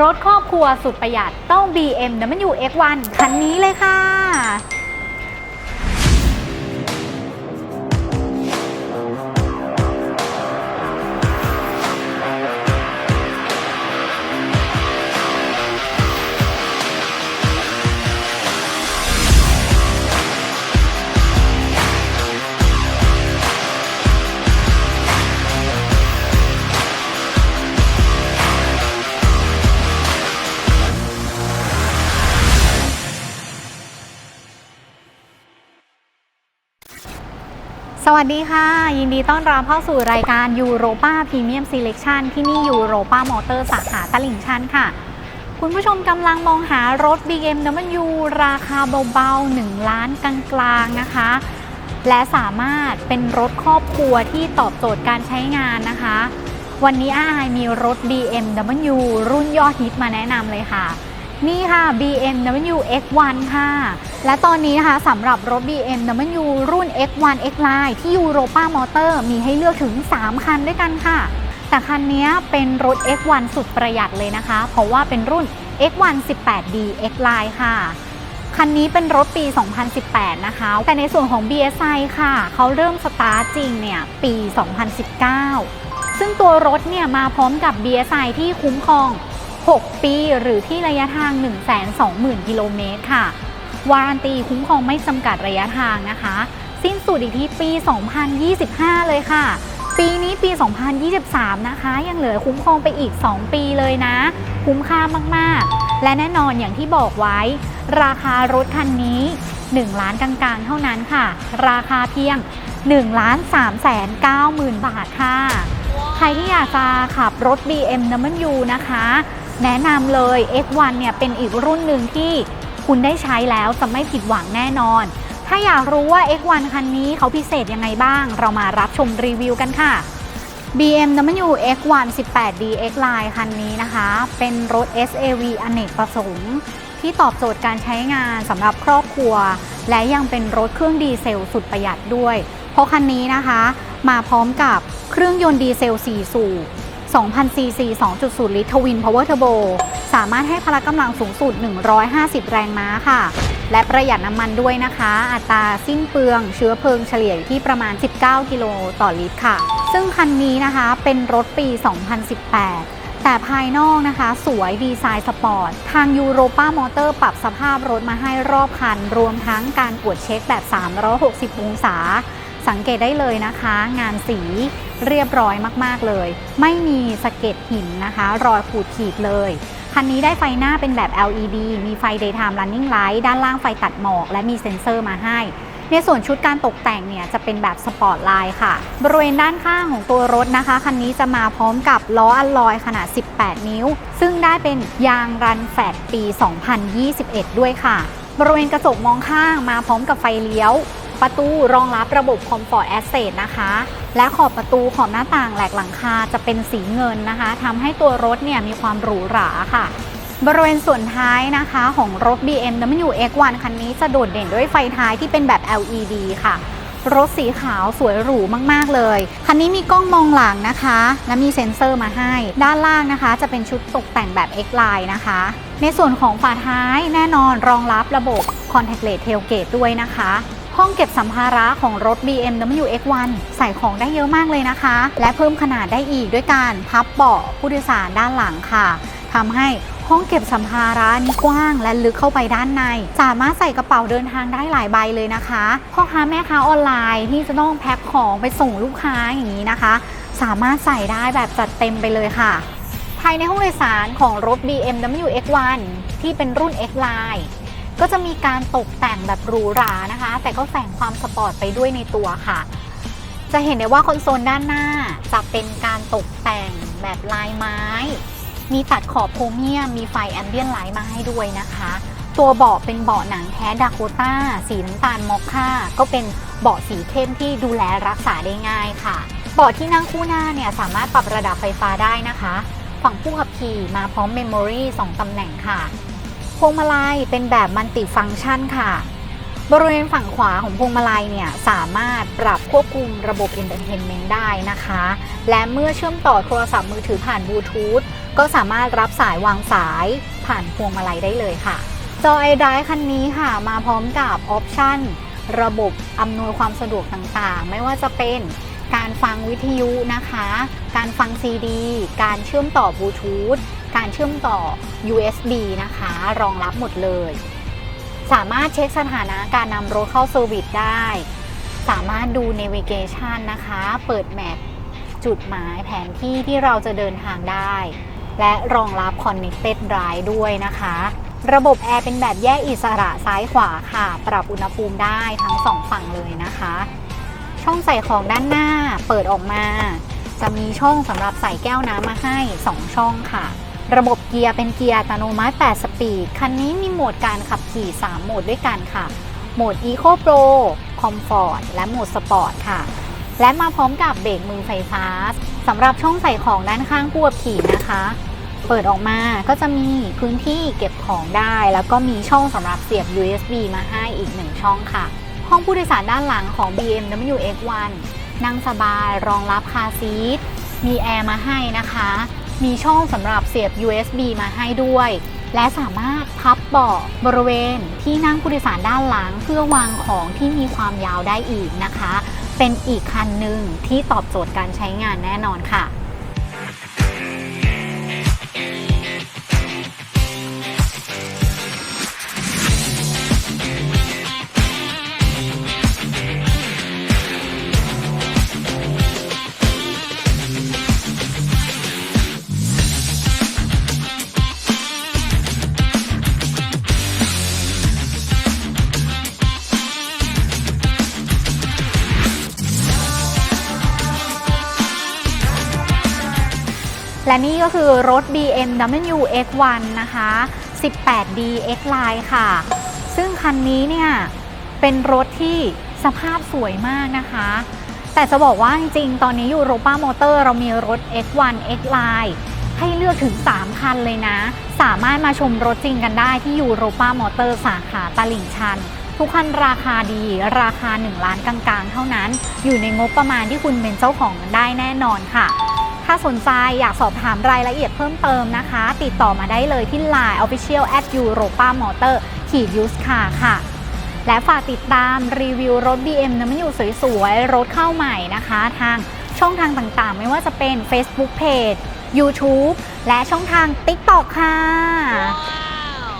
รถครอบครัวสุดประหยัดต้อง BMW X1 คันนี้เลยค่ะ สวัสดีค่ะ ยินดีต้อนรับเข้าสู่รายการ Europa Premium Selection ที่นี่ Europa Motor สาขาตลิ่งชันค่ะ คุณผู้ชมกำลังมองหารถ BMW ราคาเบาๆ 1 ล้านกลางๆนะคะ และสามารถเป็นรถครอบครัวที่ตอบโจทย์การใช้งานนะคะ วันนี้อาอายมีรถ BMW รุ่นยอดฮิตมาแนะนำเลยค่ะ นี่ค่ะ BMW X1 ค่ะ และตอนนี้นะคะสำหรับรถ BMW รุ่น X1 X-Line ที่ Europa Motor มีให้เลือกถึง 3 คันด้วยกันค่ะ แต่คันนี้เป็นรถ X1 สุดประหยัดเลยนะคะ เพราะว่าเป็นรุ่น X1 18D X-Line ค่ะ คันนี้เป็นรถปี 2018 นะคะ แต่ในส่วนของ BSI ค่ะ เขาเริ่มสตาร์ทจริงเนี่ย ปี 2019 ซึ่งตัวรถเนี่ยมาพร้อมกับ BSI ที่คุ้มครอง 6 ปี หรือที่ระยะทาง 120,000 กิโลเมตรค่ะ วารันตีคุ้มครองไม่จำกัดระยะทางนะคะ สิ้นสุดอีกที่ปี 2025 เลยค่ะ ปีนี้ปี 2023 นะคะ ยังเหลือคุ้มครองไปอีก 2 ปีเลยนะ คุ้มค่ามากๆ และแน่นอนอย่างที่บอกไว้ ราคารถคันนี้ 1 ล้านกลางๆ เท่านั้นค่ะ ราคาเพียง1ล้าน3แสน9หมื่นบาทค่ะ ใครที่อยากจะขับรถ BMW นะคะ แนะนำเลย X1 เนี่ยเป็นอีกรุ่นหนึ่งที่คุณได้ใช้แล้วจะไม่ผิดหวังแน่นอน ถ้าอยากรู้ว่า X1 คันนี้เขาพิเศษยังไงบ้าง เรามารับชมรีวิวกันค่ะ BMW X1 18D X-Line คันนี้นะคะ เป็นรถ SAV อเนกประสงค์ที่ตอบโจทย์การใช้งานสำหรับครอบครัว และยังเป็นรถเครื่องดีเซลสุดประหยัดด้วย เพราะคันนี้นะคะ มาพร้อมกับเครื่องยนต์ดีเซล 4 สูบ 2,000ซีซี2.0 ลิตรทวินพาวเวอร์เทอร์โบ สามารถให้พละกำลังสูงสุด 150 แรงม้าค่ะ และประหยัดน้ำมันด้วยนะคะ อัตราสิ้นเปลืองเชื้อเพลิงเฉลี่ยอยู่ที่ประมาณ 19 กิโลต่อลิตรค่ะ ซึ่งคันนี้นะคะเป็นรถปี 2018แต่ภายนอกนะคะสวยดีไซน์สปอร์ต ทาง Europa Motor ปรับสภาพรถมาให้รอบคัน รวมทั้งการตรวจเช็คแบบ 360 องศา สังเกตได้เลยนะคะ งานสีเรียบร้อยมากๆเลย ไม่มีสะเก็ดหินนะคะ รอยขูดขีดเลยคันนี้ได้ไฟหน้าเป็นแบบ LED มีไฟ daytime running light ด้านล่างไฟตัดหมอก และมีเซ็นเซอร์มาให้ ในส่วนชุดการตกแต่งเนี่ยจะเป็นแบบสปอร์ตไลน์ค่ะ บริเวณด้านข้างของตัวรถนะคะ คันนี้จะมาพร้อมกับล้ออัลลอยขนาด 18 นิ้ว ซึ่งได้เป็นยางรันแฟตปี 2021 ด้วยค่ะ บริเวณกระจกมองข้างมาพร้อมกับไฟเลี้ยว ประตูรองรับระบบ Comfort Access นะคะ และขอบประตูขอบหน้าต่างแหลกหลังคาจะเป็นสีเงินนะคะทำให้ตัวรถเนี่ยมีความหรูหราค่ะบริเวณส่วนท้ายนะคะของรถ BMW X1 คันนี้จะโดดเด่นด้วยไฟท้ายที่เป็นแบบ LED ค่ะ รถสีขาวสวยหรูมากๆเลย คันนี้มีกล้องมองหลังนะคะ และมีเซ็นเซอร์มาให้ ด้านล่างนะคะ จะเป็นชุดตกแต่งแบบ X-Line นะคะ ในส่วนของฝาท้ายแน่นอนรองรับระบบ Contactless Tailgate ด้วยนะคะ ห้องเก็บสัมภาระของรถ BMW X1 ใส่ของได้เยอะมากเลยนะคะ และเพิ่มขนาดได้อีกด้วยการพับเบาะผู้โดยสารด้านหลังค่ะทำให้ห้องเก็บสัมภาระนี่กว้างและลึกเข้าไปด้านใน สามารถใส่กระเป๋าเดินทางได้หลายใบเลยนะคะพ่อค้าแม่ค้าออนไลน์ที่จะต้องแพ็คของไปส่งลูกค้าอย่างนี้นะคะ สามารถใส่ได้แบบจัดเต็มไปเลยค่ะ ภายในห้องโดยสารของรถ BMW X1 ที่เป็นรุ่น X-Line ก็จะมีการตกแต่งแบบหรูหรานะคะ แต่ก็แฝงความสปอร์ตไปด้วยในตัวค่ะ จะเห็นได้ว่าคอนโซลด้านหน้าจะเป็นการตกแต่งแบบลายไม้ มีตัดขอบโครเมียม มีไฟแอมเบียนไลท์มาให้ด้วยนะคะ ตัวเบาะเป็นเบาะหนังแท้ดาโคต้า สีน้ำตาลมอคค่า ก็เป็นเบาะสีเข้มที่ดูแลรักษาได้ง่ายค่ะ เบาะที่นั่งคู่หน้าเนี่ยสามารถปรับระดับไฟฟ้าได้นะคะ ฝั่งผู้ขับขี่มาพร้อมเมมโมรี2ตำแหน่งค่ะ พวงมาลัยเป็นแบบมัลติฟังก์ชันค่ะ บริเวณฝั่งขวาของพวงมาลัยเนี่ยสามารถปรับควบคุมระบบ Entertainment ได้นะคะ และเมื่อเชื่อมต่อโทรศัพท์มือถือผ่านบลูทูธก็สามารถรับสายวางสายผ่านพวงมาลัยได้เลยค่ะ จอ iDrive คันนี้ค่ะ มาพร้อมกับออปชั่นระบบอำนวยความสะดวกต่างๆ ไม่ว่าจะเป็นการฟังวิทยุนะคะ การฟังซีดี การเชื่อมต่อบลูทูธ การเชื่อมต่อ USB นะคะ รองรับหมดเลย สามารถเช็คสถานะการนำรถเข้าเซอร์วิสได้ สามารถดู Navigation นะคะ เปิดแมปจุดหมายแผนที่ที่เราจะเดินทางได้ และรองรับ Connected Drive ด้วยนะคะ ระบบแอร์เป็นแบบแยกอิสระซ้ายขวาค่ะ ปรับอุณหภูมิได้ทั้งสองฝั่งเลยนะคะ ช่องใส่ของด้านหน้าเปิดออกมาจะมีช่องสำหรับใส่แก้วน้ำมาให้ 2 ช่องค่ะ ระบบเกียร์เป็นเกียร์อัตโนมัติ 8 สปีด คันนี้มีโหมดการขับขี่ 3 โหมดด้วยกันค่ะ โหมด Eco Pro Comfort และโหมด Sport ค่ะ และมาพร้อมกับเบรกมือไฟฟ้าสำหรับช่องใส่ของด้านข้างผู้ขับขี่นะคะ เปิดออกมาก็จะมีพื้นที่เก็บของได้ แล้วก็มีช่องสำหรับเสียบ USB มาให้อีกหนึ่งช่องค่ะ ห้องผู้โดยสารด้านหลังของ BMW X1 นั่งสบายรองรับคาซีทมีแอร์มาให้นะคะ มีช่องสำหรับเสียบ USB มาให้ด้วย และสามารถพับเบาะบริเวณที่นั่งผู้โดยสารด้านหลัง เพื่อวางของที่มีความยาวได้อีกนะคะ เป็นอีกคันหนึ่งที่ตอบโจทย์การใช้งานแน่นอนค่ะ และนี่ก็คือรถ BMW X1 นะคะ 18D X Line ค่ะ ซึ่งคันนี้เนี่ย เป็นรถที่สภาพสวยมากนะคะ แต่จะบอกว่าจริงๆ ตอนนี้ยูโรป้ามอเตอร์เรามีรถ X1 X Line ให้เลือกถึง 3 คันเลยนะ สามารถมาชมรถจริงกันได้ที่ยูโรป้ามอเตอร์สาขาตลิ่งชัน ทุกคันราคาดี ราคา 1 ล้านกลางๆ เท่านั้น อยู่ในงบประมาณที่คุณเป็นเจ้าของได้แน่นอนค่ะ ถ้าสนใจอยากสอบถามรายละเอียดเพิ่มเติมนะคะ ติดต่อมาได้เลยที่ Line Official at Europa Motor ขีด Used Car ค่ะและฝากติดตามรีวิวรถ BMW สวยๆ รถเข้าใหม่นะคะ ทางช่องทางต่างๆ ไม่ว่าจะเป็น Facebook Page YouTube และช่องทาง TikTok ค่ะ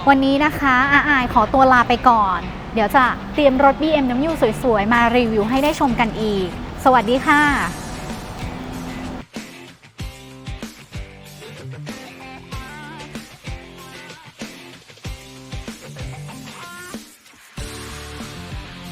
วันนี้นะคะอาอายขอตัวลาไปก่อน เดี๋ยวจะเตรียมรถ BMW สวยๆ มารีวิวให้ได้ชมกันอีก สวัสดีค่ะ